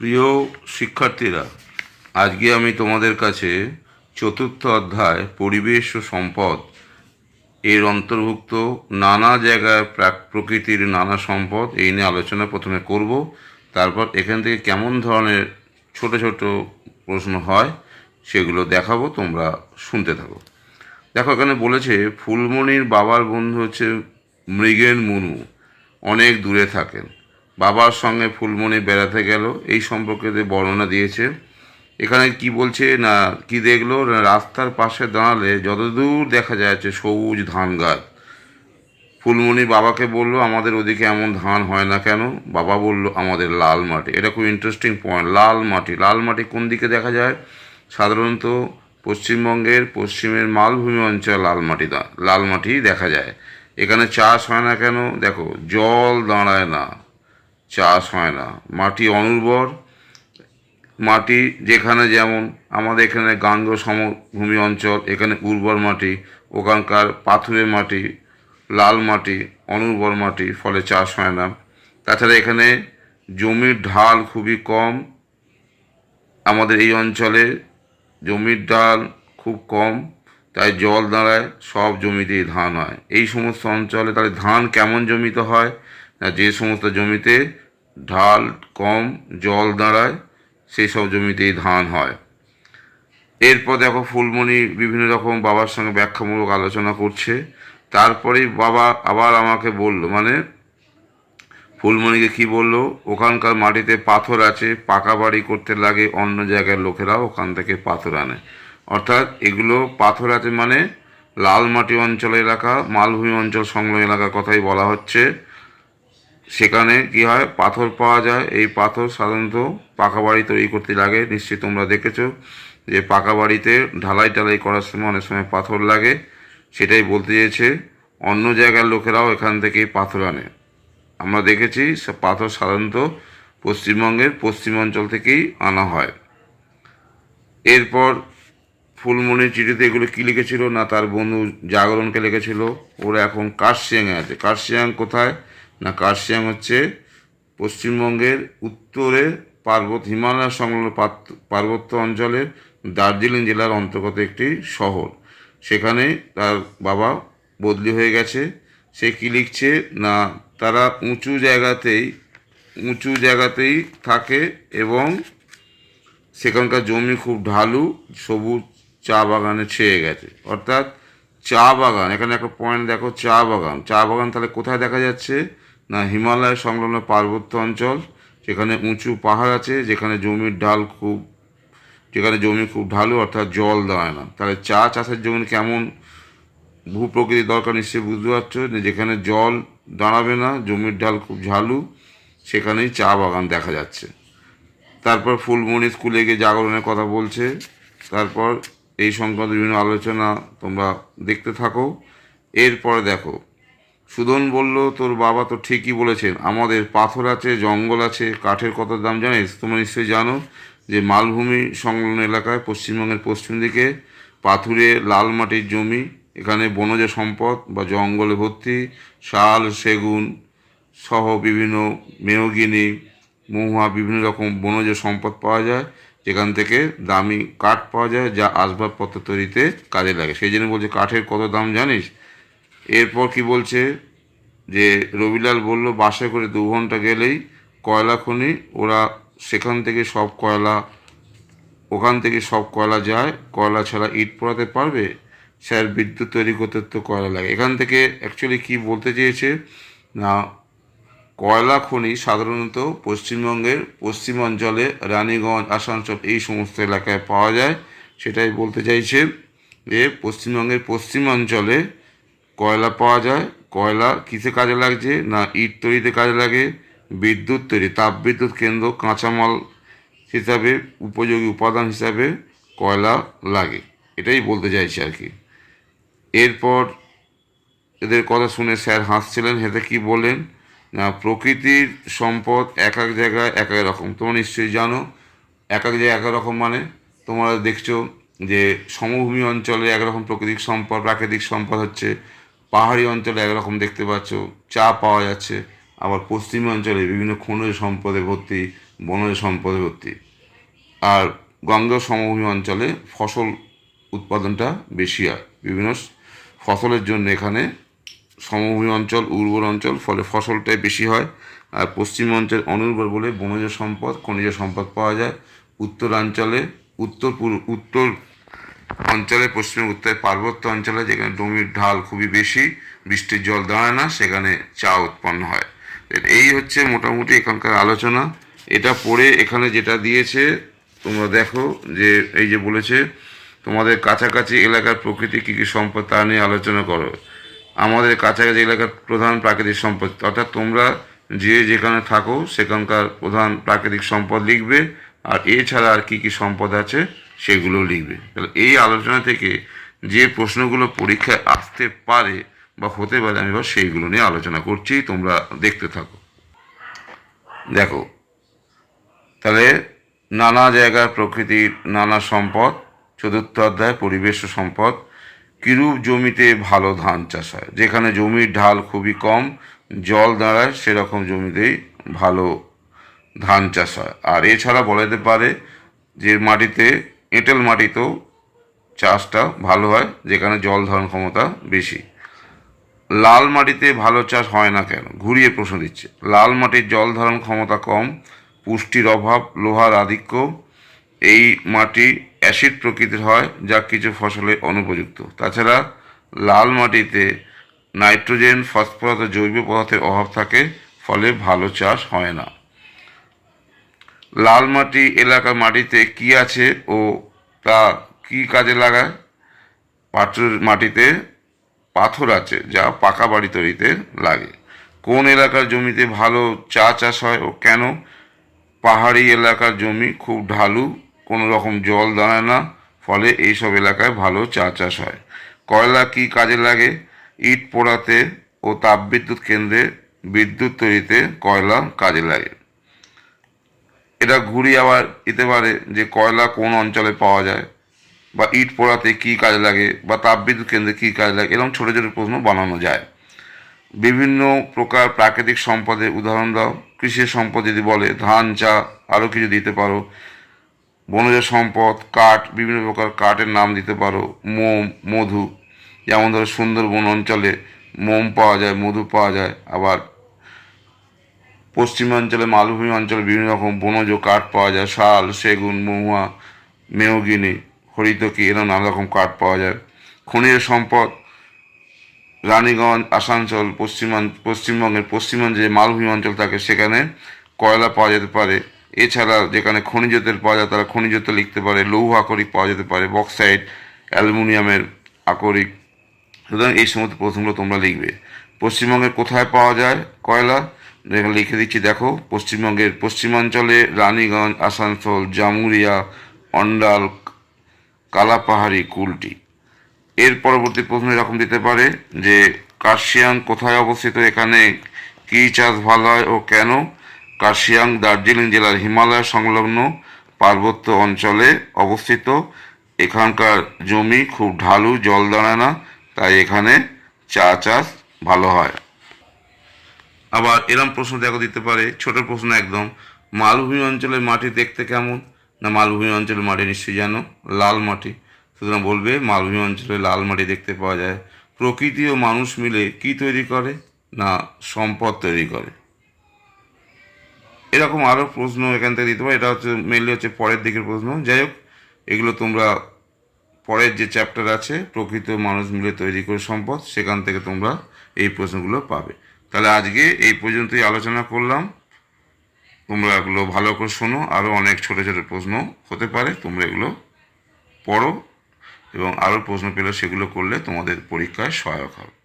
প্রিয় শিক্ষার্থীরা, আজকে আমি তোমাদের কাছে চতুর্থ অধ্যায়, পরিবেশ ও সম্পদ এর অন্তর্ভুক্ত নানা জায়গায় প্রাক প্রকৃতির নানা সম্পদ এই নিয়ে আলোচনা প্রথমে করব। তারপর এখান থেকে কেমন ধরনের ছোট ছোট প্রশ্ন হয় সেগুলো দেখাবো, তোমরা শুনতে থাকো। দেখো, এখানে বলেছে, ফুলমণির বাবার বন্ধু হচ্ছে মৃগেন মুনু। অনেক দূরে থাকেন। বাবার সঙ্গে ফুলমণি বেড়াতে গেল। এই সম্পর্কে বর্ণনা দিয়েছে। এখানে কি বলছে না কি দেখল? রাস্তার পাশে দাঁড়ালে যতদূর দেখা যাচ্ছে সবুজ ধান গাছ। ফুলমণি বাবাকে বলল, আমাদের ওদিকে এমন ধান হয় না কেন? বাবা বলল, আমাদের লাল মাটি। এটা খুব ইন্টারেস্টিং পয়েন্ট লাল মাটি। লাল মাটি কোন দিকে দেখা যায়? সাধারণত পশ্চিমবঙ্গের পশ্চিমের মালভূমি অঞ্চল লাল মাটি লাল মাটি দেখা যায়। এখানে চাষ হয় না কেন? দেখো, জল দাঁড়ায় না। চাষ হয় না। মাটি অনুর্বর। মাটি যেখানে যেমন আমাদের এখানে গাঙ্গ সমভূমি অঞ্চল, এখানে উর্বর মাটি, ওখানকার পাথুরে মাটি, লাল মাটি, অনুর্বর মাটি ফলে চাষ হয় না। তাছাড়া এখানে জমির ঢাল খুবই কম। আমাদের এই অঞ্চলে জমির ডাল খুব কম, তাই জল দাঁড়ায়, সব জমিতেই ধান হয়। এই সমস্ত অঞ্চলে তাহলে ধান কেমন জমিতে হয়? না যে সমস্ত জমিতে ঢাল, কম, জল দাঁড়ায়, সেই সব জমিতেই ধান হয়। এরপর দেখো ফুলমণি বিভিন্ন রকম বাবার সঙ্গে ব্যাখ্যামূলক আলোচনা করছে। তারপরেই বাবা আবার আমাকে বলল মানে ফুলমণিকে কি বলল? ওখানকার মাটিতে পাথর আছে, পাকা বাড়ি করতে লাগে অন্য জায়গার লোকেরা ওখান থেকে পাথর আনে। অর্থাৎ এগুলো পাথর আছে মানে লাল মাটি অঞ্চল এলাকা, মালভূমি অঞ্চল সংলগ্ন এলাকার কথাই বলা হচ্ছে। সেখানে কি হয়? পাথর পাওয়া যায়। এই পাথর সাধারণত পাকা বাড়ি তৈরি করতে লাগে। নিশ্চয়ই তোমরা দেখেছ যে পাকা বাড়িতে ঢালাই টালাই করার সময় অনেক সময় পাথর লাগে। সেটাই বলতে চেয়েছে। অন্য জায়গার লোকেরাও এখান থেকেই পাথর আনে। আমরা দেখেছি পাথর সাধারণত পশ্চিমবঙ্গের পশ্চিমাঞ্চল থেকেই আনা হয়। এরপর ফুলমণির চিঠিতে এগুলো কী লিখেছিল না তার বন্ধু জাগরণকে লিখেছিল? ওরা এখন কার্শিয়াংয়ে আছে। কার্শিয়াং কোথায়? না কার্শিয়াং হচ্ছে পশ্চিমবঙ্গের উত্তরে পার্বত হিমালয় সংলগ্ন পার্বত্য অঞ্চলের দার্জিলিং জেলার অন্তর্গত একটি শহর। সেখানে তার বাবা বদলি হয়ে গেছে। সে কী লিখছে? না, তারা উঁচু জায়গাতেই উঁচু জায়গাতেই থাকে এবং সেখানকার জমি খুব ঢালু, সবুজ চা বাগানে ছেয়ে গেছে। অর্থাৎ চা বাগান, এখানে একটা পয়েন্ট দেখো, চা বাগান। চা বাগান তাহলে কোথায় দেখা যাচ্ছে? না, হিমালয় সংলগ্ন পার্বত্য অঞ্চল সেখানে উঁচু পাহাড় আছে, যেখানে জমির ঢাল খুব, যেখানে জমি খুব ঢালু, অর্থাৎ জল দেয় না। তাহলে চা চাষের জন্য কেমন? ভূপ্রকৃতির দরকার নিশ্চয়ই বুঝতে পারছ? যেখানে জল দাঁড়াবে না, জমির ঢাল খুব ঝালু, সেখানেই চা বাগান দেখা যাচ্ছে। তারপর ফুলমণি স্কুলে গিয়ে জাগরণের কথা বলছে। তারপর এই সংক্রান্ত বিভিন্ন আলোচনা তোমরা দেখতে থাকো। এরপরে দেখো সুদন বলল, তোর বাবা তো ঠিকই বলেছেন। আমাদের পাথর আছে, জঙ্গল আছে, কাঠের কত দাম জানিস? তোমরা নিশ্চয়ই জানো যে মালভূমি সংলগ্ন এলাকায় পশ্চিমবঙ্গের পশ্চিম দিকে পাথুরে লাল মাটির জমি, এখানে বনজ সম্পদ বা জঙ্গলে ভর্তি, শাল, সেগুন সহ বিভিন্ন মেহগিনি মহুয়া, বিভিন্ন রকম বনজ সম্পদ পাওয়া যায়, যেখান থেকে দামি কাঠ পাওয়া যায়, যা আসবাবপত্র তৈরিতে কাজে লাগে। সেই জন্য বলছে, কাঠের কত দাম জানিস? এরপর কি বলছে? যে রবিলাল বলল বাসে করে দু ঘণ্টা গেলেই কয়লা খনি, ওরা সেখান থেকে সব কয়লা, ওখান থেকে সব কয়লা যায়, কয়লা ছাড়া ইট পোড়াতে পারবে? স্যার, বিদ্যুৎ তৈরি করতে তো কয়লা লাগে। এখান থেকে অ্যাকচুয়ালি কি বলতে চেয়েছে? না, কয়লা খনি সাধারণত পশ্চিমবঙ্গের পশ্চিমাঞ্চলে, রানীগঞ্জ, আসানসোল এই সমস্ত এলাকায় পাওয়া যায়। সেটাই বলতে চাইছে যে, পশ্চিমবঙ্গের পশ্চিম অঞ্চলে কয়লা পাওয়া যায়? কয়লা কিসে কাজে লাগছে? না ইট তৈরিতে কাজে লাগে? বিদ্যুৎ তৈরি, তাপবিদ্যুৎ কেন্দ্র, কাঁচামাল হিসাবে, উপযোগী উপাদান হিসাবে কয়লা লাগে। এটাই বলতে চাইছি আর কি। এরপর এদের কথা শুনে স্যার হাসছিলেন, হেতে কি বলেন না, প্রকৃতির সম্পদ এক এক জায়গায় এক এক রকম। তোমরা নিশ্চয়ই জানো, এক এক জায়গায় এক এক রকম মানে? তোমরা দেখছ যে সমভূমি অঞ্চলে একরকম প্রাকৃতিক সম্পদ প্রাকৃতিক সম্পদ হচ্ছে পাহাড়ি অঞ্চলে একরকম দেখতে পাচ্ছ, চা পাওয়া যাচ্ছে। আবার পশ্চিম অঞ্চলে বিভিন্ন খনিজ সম্পদে ভর্তি, বনজ সম্পদে ভর্তি। আর গঙ্গা সমভূমি অঞ্চলে ফসল উৎপাদনটা বেশি হয় বিভিন্ন ফসলের জন্য এখানে সমভূমি অঞ্চল, উর্বর অঞ্চল, ফলে ফসলটাই বেশি হয়। আর পশ্চিম অঞ্চল অনুর্বর বলে বনজ সম্পদ, খনিজ সম্পদ পাওয়া যায়। উত্তরাঞ্চলে উত্তর পূর্ব, উত্তর অঞ্চলে পশ্চিম উত্তর পার্বত্য অঞ্চলে, যেখানে জমির ঢাল খুবই বেশি, বৃষ্টির জল দাঁড়ায় না, সেখানে চা উৎপন্ন হয়। এই হচ্ছে মোটামুটি এখানকার আলোচনা। এটা পড়ে এখানে যেটা দিয়েছে, তোমরা দেখো যে এই যে বলেছে, তোমাদের কাছাকাছি এলাকার প্রকৃতি কী কী সম্পদ তা নিয়ে আলোচনা করো। আমাদের কাছাকাছি এলাকার প্রধান প্রাকৃতিক সম্পদ, অর্থাৎ তোমরা যে যেখানে থাকো, সেখানকার প্রধান প্রাকৃতিক সম্পদ লিখবে, আর এছাড়া আর কী কী সম্পদ আছে সেগুলো লিখবে। তাহলে এই আলোচনা থেকে যে প্রশ্নগুলো পরীক্ষায় আসতে পারে বা হতে পারে, আমি এবার সেইগুলো নিয়ে আলোচনা করছি, তোমরা দেখতে থাকো। দেখো, তাহলে নানা জায়গার প্রকৃতির নানা সম্পদ, চতুর্থ অধ্যায়, পরিবেশ সম্পদ, কিরূপ জমিতে ভালো ধান চাষ হয়? যেখানে জমির ঢাল খুবই কম, জল দাঁড়ায়, সেরকম জমিতেই ভালো ধান চাষ হয়। আর এছাড়া বলা যেতে পারে যে মাটিতে এঁটেল মাটিতেও চাষটা ভালো হয়, যেখানে জল ধারণ ক্ষমতা বেশি। লাল মাটিতে ভালো চাষ হয় না কেন? ঘুরিয়ে প্রশ্ন দিচ্ছে। লাল মাটির জল ধারণ ক্ষমতা কম, পুষ্টির অভাব, লোহার আধিক্য, এই মাটি অ্যাসিড প্রকৃতির হয়, যা কিছু ফসলে অনুপযুক্ত। তাছাড়া লাল মাটিতে নাইট্রোজেন, ফসফরাস ও জৈব পদার্থের অভাব থাকে, ফলে ভালো চাষ হয় না। লাল মাটি এলাকার মাটিতে কি আছে ও তা কি কাজে লাগায়? পাত্রের মাটিতে পাথর আছে যা পাকা বাড়ি তৈরিতে লাগে। কোন এলাকার জমিতে ভালো চা চাষ হয় ও কেন? পাহাড়ি এলাকার জমি খুব ঢালু, কোনো রকম জল দাঁড়ায় না, ফলে এইসব এলাকায় ভালো চা চাষ হয়। কয়লা কি কাজে লাগে? ইট পোড়াতে ও তাপবিদ্যুৎ কেন্দ্রে বিদ্যুৎ তৈরিতে কয়লা কাজে লাগে। এটা ঘুরিয়ে আবার দিতে পারে যে কয়লা কোন অঞ্চলে পাওয়া যায়, বা ইট পোড়াতে কী কাজে লাগে, বা তাপবিদ্যুৎ কেন্দ্রে কী কাজে লাগে, এরকম ছোটো ছোটো প্রশ্ন বানানো যায়। বিভিন্ন প্রকার প্রাকৃতিক সম্পদের উদাহরণ দাও, কৃষি সম্পদ যদি বলে, ধান, চা আরও কিছু দিতে পারো। বনজ সম্পদ, কাঠ, বিভিন্ন প্রকার কাঠের নাম দিতে পারো, মোম, মধু। যেমন ধরো সুন্দরবন অঞ্চলে মোম পাওয়া যায়, মধু পাওয়া যায়, আবার পশ্চিমাঞ্চলে মালভূমি অঞ্চলে বিভিন্ন রকম বনজ কাঠ পাওয়া যায়, শাল, সেগুন, মহুয়া, মেহগিনি, হরিতকি এরকম নানা রকম কাঠ পাওয়া যায়। খনিজ সম্পদ, রানীগঞ্জ, আসানসোল পশ্চিমাঞ্চ পশ্চিমবঙ্গের পশ্চিমাঞ্চলে যে মালভূমি অঞ্চল থাকে সেখানে কয়লা পাওয়া যেতে পারে। এছাড়া যেখানে খনিজ তেল পাওয়া যায় তারা খনিজ তেল লিখতে পারে, লৌহ আকরিক পাওয়া যেতে পারে বক্সাইড অ্যালুমিনিয়ামের আকরিক। সুতরাং এই সমস্ত প্রশ্নগুলো তোমরা লিখবে। পশ্চিমবঙ্গের কোথায় পাওয়া যায় কয়লা? এখানে লিখে দিচ্ছি, দেখো, পশ্চিমবঙ্গের পশ্চিমাঞ্চলে রানীগঞ্জ, আসানসোল, জামুরিয়া, অন্ডাল, কালাপাহাড়ি কুলটি। এর পরবর্তী প্রশ্ন এরকম দিতে পারে যে, কার্শিয়াং কোথায় অবস্থিত? এখানে কী চাষ ভালো হয় ও কেন? কার্শিয়াং দার্জিলিং জেলার হিমালয় সংলগ্ন পার্বত্য অঞ্চলে অবস্থিত। এখানকার জমি খুব ঢালু, জল দাঁড়ায় না, তাই এখানে চা চাষ ভালো হয়। আবার এরম প্রশ্ন দেখো দিতে পারে, ছোট প্রশ্ন একদম, মালভূমি অঞ্চলের মাটি দেখতে কেমন? না, মালভূমি অঞ্চলের মাটি নিশ্চয়ই জানো, লাল মাটি। সুতরাং বলবে, মালভূমি অঞ্চলে লাল মাটি দেখতে পাওয়া যায়। প্রকৃতি ও মানুষ মিলে কি তৈরি করে? না, সম্পদ তৈরি করে। এরকম আরও প্রশ্ন এখান থেকে দিতে পারে, এটা হচ্ছে মেনলি হচ্ছে পরের দিকের প্রশ্ন। যাই হোক, এগুলো তোমরা পরের যে চ্যাপ্টার আছে, প্রকৃত মানুষ মিলে তৈরি করে সম্পদ, সেখান থেকে তোমরা এই প্রশ্নগুলো পাবে। তাহলে আজকে এই পর্যন্তই আলোচনা করলাম। তোমরা এগুলো ভালো করে শোনো। আরও অনেক ছোটো ছোটো প্রশ্ন হতে পারে, তোমরা এগুলো পড়ো এবং আরও প্রশ্ন পেলে সেগুলো করলে তোমাদের পরীক্ষায় সহায়ক হবে।